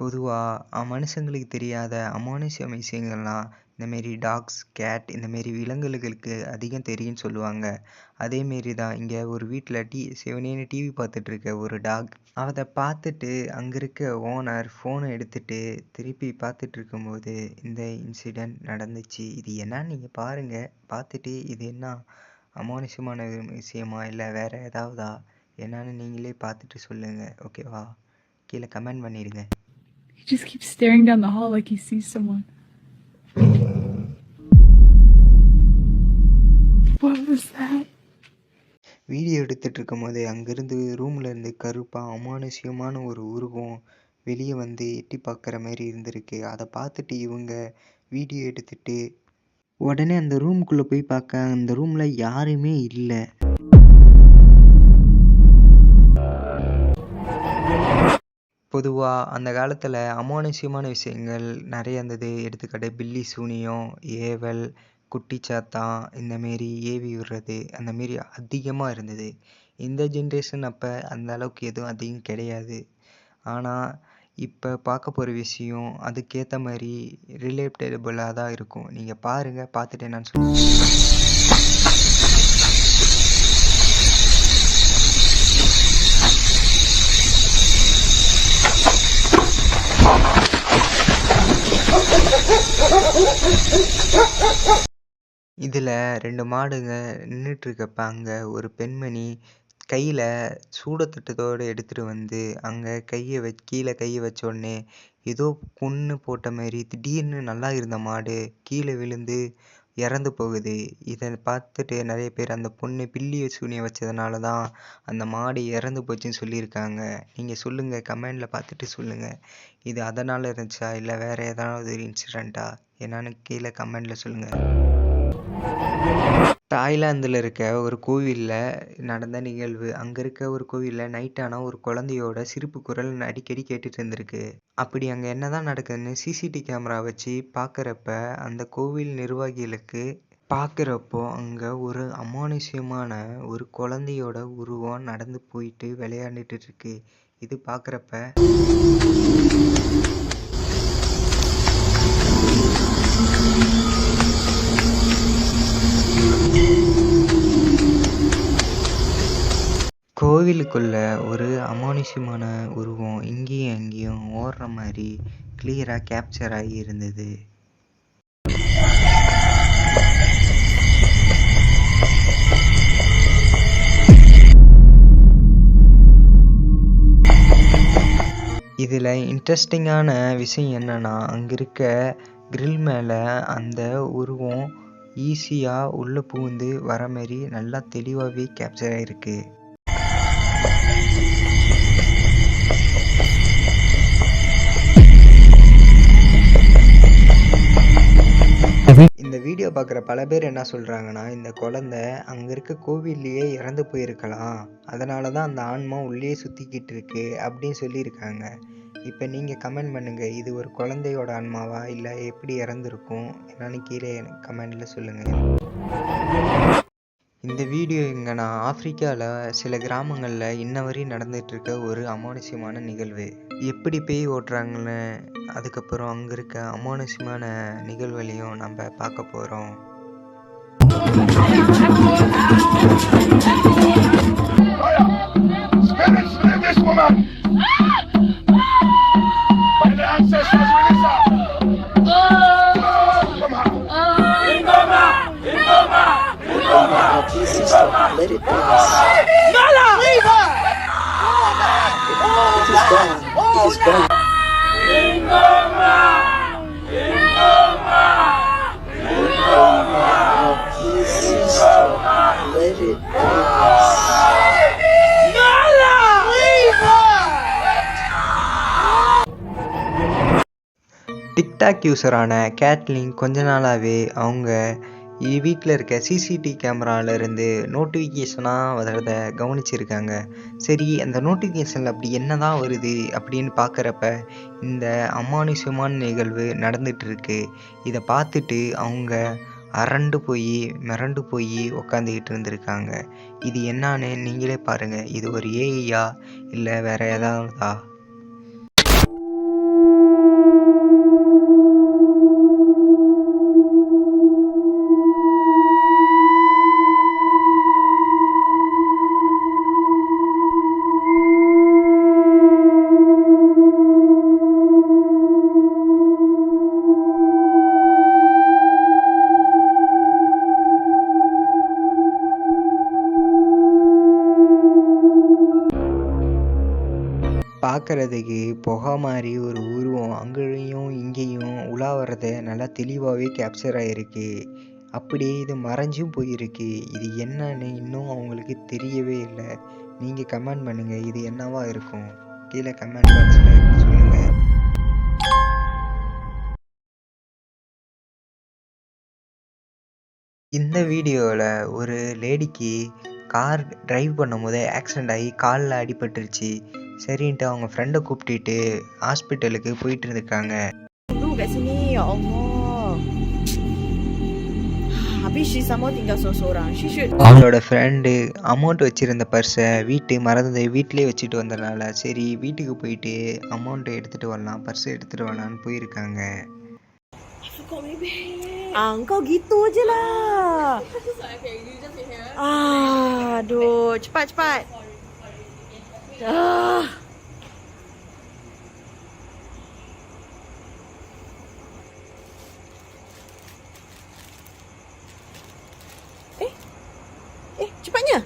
பொதுவாக மனுஷங்களுக்கு தெரியாத அமானுஷ்ய விஷயங்கள்லாம் இந்தமாரி டாக்ஸ் கேட் இந்தமாரி விலங்குகளுக்கு அதிகம் தெரியும்னு சொல்லுவாங்க. அதேமாரி தான் இங்கே ஒரு வீட்டில் டி சிவனேன்னு டிவி பார்த்துட்ருக்க ஒரு டாக். அதை பார்த்துட்டு அங்கே இருக்க ஓனர் ஃபோனை எடுத்துட்டு திருப்பி பார்த்துட்ருக்கும்போது இந்த இன்சிடெண்ட் நடந்துச்சு. இது என்னன்னு நீங்கள் பாருங்கள் பார்த்துட்டு இது என்ன அமானுஷ்யமான விஷயமா? இல்லை வேறு ஏதாவதா? என்னன்னு நீங்களே பார்த்துட்டு சொல்லுங்கள் ஓகேவா? கீழே கமெண்ட் பண்ணிடுங்க. Just keeps staring down the hall like he sees someone. What was that? Video எடுத்துட்டு இருக்கும்போது அங்கேருந்து ரூம்ல இருந்து கருப்பா அமானுஷ்யமான ஒரு உருவம் வெளியே வந்து எட்டி பார்க்குற மாதிரி இருந்திருக்கு அதை பார்த்துட்டு இவங்க வீடியோ எடுத்துட்டு உடனே அந்த ரூம்குள்ளே போய் பார்க்க அந்த ரூமில் யாருமே இல்லை பொதுவாக அந்த காலத்தில் அமானுஷ்யமான விஷயங்கள் நிறைய இருந்தது. எடுத்துக்காட்டு பில்லி சூனியம் ஏவல் குட்டிச்சாத்தான் இந்தமாரி ஏவி விடுறது அந்தமாரி அதிகமாக இருந்தது. இந்த ஜென்ரேஷன் அப்போ அந்த அளவுக்கு எதுவும் அதிகம் கிடையாது. ஆனால் இப்போ பார்க்க போகிற விஷயம் அதுக்கேற்ற மாதிரி ரிலேட்டபிளாக தான் இருக்கும். நீங்கள் பாருங்கள் பார்த்துட்டு என்னன்னு சொல்லுங்கள் இதில் ரெண்டு மாடுங்க நின்றுட்டுருக்கப்ப அங்கே ஒரு பெண்மணி கையில் சூடத்தட்டத்தோடு எடுத்துகிட்டு வந்து அங்கே கையை வச் கீழே கையை வச்ச ஏதோ கொன்று போட்ட மாதிரி திடீர்னு நல்லா இருந்த மாடு கீழே விழுந்து இறந்து போகுது. இதை பார்த்துட்டு நிறைய பேர் அந்த பொண்ணு பில்லி சூனியம் வச்சதுனால தான் அந்த மாடு இறந்து போச்சுன்னு சொல்லியிருக்காங்க நீங்கள் சொல்லுங்கள் கமெண்டில் பார்த்துட்டு சொல்லுங்கள் இது அதனால் இருந்துச்சா? இல்லை வேறு ஏதாவது ஒரு இன்சிடெண்ட்டா என்னன்னு கீழே கமெண்டில் சொல்லுங்கள் தாய்லாந்தில் இருக்க ஒரு கோவிலில் நடந்த நிகழ்வு அங்கே இருக்க ஒரு கோவிலில் நைட் ஆனால் ஒரு குழந்தையோட சிரிப்பு குரல் அடிக்கடி கேட்டுட்டு இருந்திருக்கு. அப்படி அங்கே என்னதான் நடக்குதுன்னு சிசிடி கேமரா வச்சு பார்க்குறப்ப அந்த கோவில் நிர்வாகிகளுக்கு பார்க்குறப்போ அங்கே ஒரு அமானுஷ்யமான ஒரு குழந்தையோட உருவம் நடந்து போயிட்டு விளையாண்டுட்டு இருக்கு. இது பார்க்குறப்ப கோவிலுக்குள்ள ஒரு அமானுஷ்யமான உருவம் இங்கேயும் அங்கேயும் ஓடுற மாதிரி கிளியராக கேப்சர் ஆகி இருந்தது. இதில் இன்ட்ரெஸ்டிங்கான விஷயம் என்னென்னா அங்கே இருக்க கிரில் மேலே அந்த உருவம் ஈஸியாக உள்ளே புகுந்து வர மாதிரி நல்லா தெளிவாகவே கேப்சர் ஆகிருக்கு இந்த வீடியோ பார்க்குற பல பேர் என்ன சொல்கிறாங்கன்னா இந்த குழந்தை அங்கே இருக்க கோவில்லையே இறந்து போயிருக்கலாம். அதனால தான் அந்த ஆன்மா உள்ளே சுற்றிக்கிட்டு இருக்கு அப்படின்னு சொல்லியிருக்காங்க. இப்போ நீங்கள் கமெண்ட் பண்ணுங்கள் இது ஒரு குழந்தையோட ஆன்மாவா? இல்லை எப்படி இறந்துருக்கும்? என்னன்னு கீழே கமெண்டில் சொல்லுங்கள் இந்த வீடியோ எங்கே நான் ஆஃப்ரிக்காவில் சில கிராமங்களில் இன்ன வரையும் நடந்துகிட்ருக்க இருக்க ஒரு அமானுஷ்யமான நிகழ்வு எப்படி பேய் ஓட்டுறாங்கன்னு அதுக்கப்புறம் அங்கே இருக்க அமானுஷ்யமான நிகழ்வுகளையும் நம்ம பார்க்க போகிறோம் Spirit! Let it pass. It is gone. It is gone. Now, please, let it pass. TikTok யூஸரான Caitlin கொஞ்ச நாளாகவே அவங்க வீட்டில் இருக்க சிசிடி கேமராவிலேருந்து நோட்டிஃபிகேஷனாக வர்றத கவனிச்சிருக்காங்க. சரி அந்த நோட்டிஃபிகேஷனில் அப்படி என்ன தான் வருது அப்படின்னு பார்க்குறப்ப இந்த அமானுஷ்யமான நிகழ்வு நடந்துகிட்ருக்கு இதை பார்த்துட்டு அவங்க அரண்டு போய் மிரண்டு போய் உக்காந்துக்கிட்டு இருந்திருக்காங்க. இது என்னான்னு நீங்களே பாருங்கள் இது ஒரு ஏஐயா இல்லை வேறு ஏதாவதா? பார்க்கறதுக்கு புகை மாதிரி ஒரு உருவம் அங்கேயும் இங்கேயும் உலா வர்றதை நல்லா தெளிவாகவே கேப்சர் ஆகிருக்கு அப்படியே இது மறைஞ்சும் போயிருக்கு. இது என்னன்னு இன்னும் அவங்களுக்கு தெரியவே இல்லை. நீங்கள் கமெண்ட் பண்ணுங்கள் இது என்னவா இருக்கும்? கீழே கமெண்ட் பாக்ஸில் சொல்லுங்கள் இந்த வீடியோவில் ஒரு லேடிக்கு கார் டிரைவ் பண்ணும்போது ஆக்சிடெண்ட் ஆகி காலில் அடிபட்டுருச்சு. சரின்ட்டு அவங்க ஃப்ரெண்டை கூப்பிட்டுட்டு ஹாஸ்பிட்டலுக்கு போயிட்டு இருந்திருக்காங்க அவங்களோட ஃப்ரெண்டு அமௌண்ட் வச்சுருந்த பர்ஸை வீட்டு மறந்து வீட்டிலே வச்சுட்டு வந்தனால சரி வீட்டுக்கு போயிட்டு அமௌண்ட்டை எடுத்துகிட்டு வரலாம் பர்ஸை எடுத்துகிட்டு வரலான்னு போயிருக்காங்க Ah, kau gitu je lah. Ah, aduh, cepat cepat. Ah. Eh, eh, cepatnya.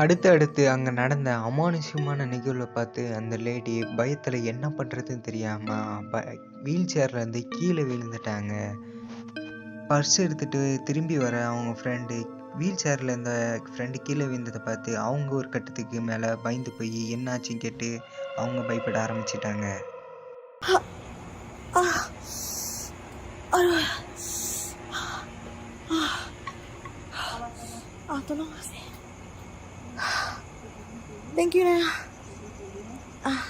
அடுத்து அடுத்து அங்கே நடந்த அமானுஷ்யமான நிகழ்வை பார்த்து அந்த லேடி பயத்தில் என்ன பண்ணுறதுன்னு தெரியாமல் ப வீல் சேர்லேருந்து கீழே விழுந்துட்டாங்க பர்ஸ் எடுத்துகிட்டு திரும்பி வர அவங்க ஃப்ரெண்டு வீல் சேரில் இருந்த ஃப்ரெண்டு கீழே விழுந்ததை பார்த்து அவங்க ஒரு கட்டத்துக்கு மேலே பயந்து போய் என்னாச்சுன்னு கேட்டு அவங்க பயப்பட ஆரம்பிச்சிட்டாங்க Ah. Thank you, Naya. Ah,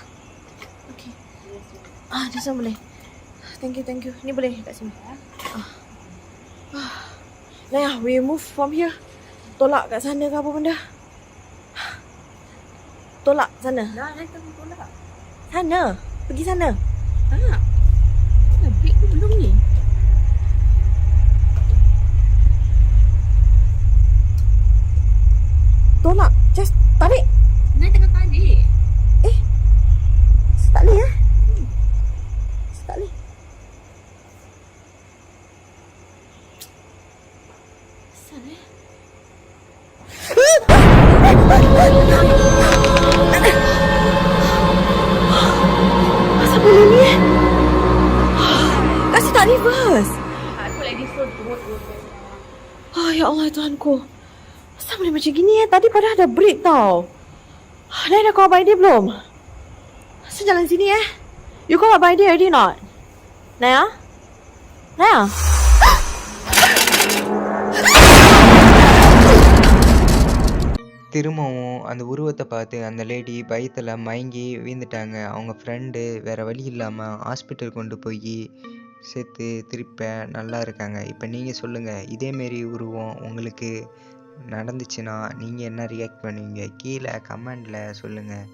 okay. Ah, this one boleh. Thank you, thank you. Ni boleh kat sini. Ah. ah. Naya, we move from here. Tolak kat sana ke apa benda? Tolak sana. Dah, dah kita tolak. Sana. Pergi sana. Tak. Dah break ke belum ni? Tolak. Just tarik. Nai tengah tarik. Tak boleh eh? Tak boleh. Asal eh? Asal boleh ni eh? Kasih tak reverse. Aku lagi so good. Oh, ya Allah Tuhanku. Asal boleh macam gini eh? Tadi padahal dah break tau. Dah dah call by dia belum? Asal jalan sini eh? You call by dia already not? Naya? Naya? திரும்பவும் அந்த உருவத்தை பார்த்து அந்த lady பயத்தில் மயங்கி வீழ்ந்துட்டாங்க. அவங்க friend வேறு வழி இல்லாமல் ஹாஸ்பிட்டல் கொண்டு போய் சேர்த்து திருப்ப நல்லா இருக்காங்க. இப்போ நீங்கள் சொல்லுங்கள் இதேமாரி உருவம் உங்களுக்கு நடந்துச்சுன்னா நீங்கள் என்ன ரியாக்ட் பண்ணுவீங்க? கீழே கமெண்டில் சொல்லுங்கள்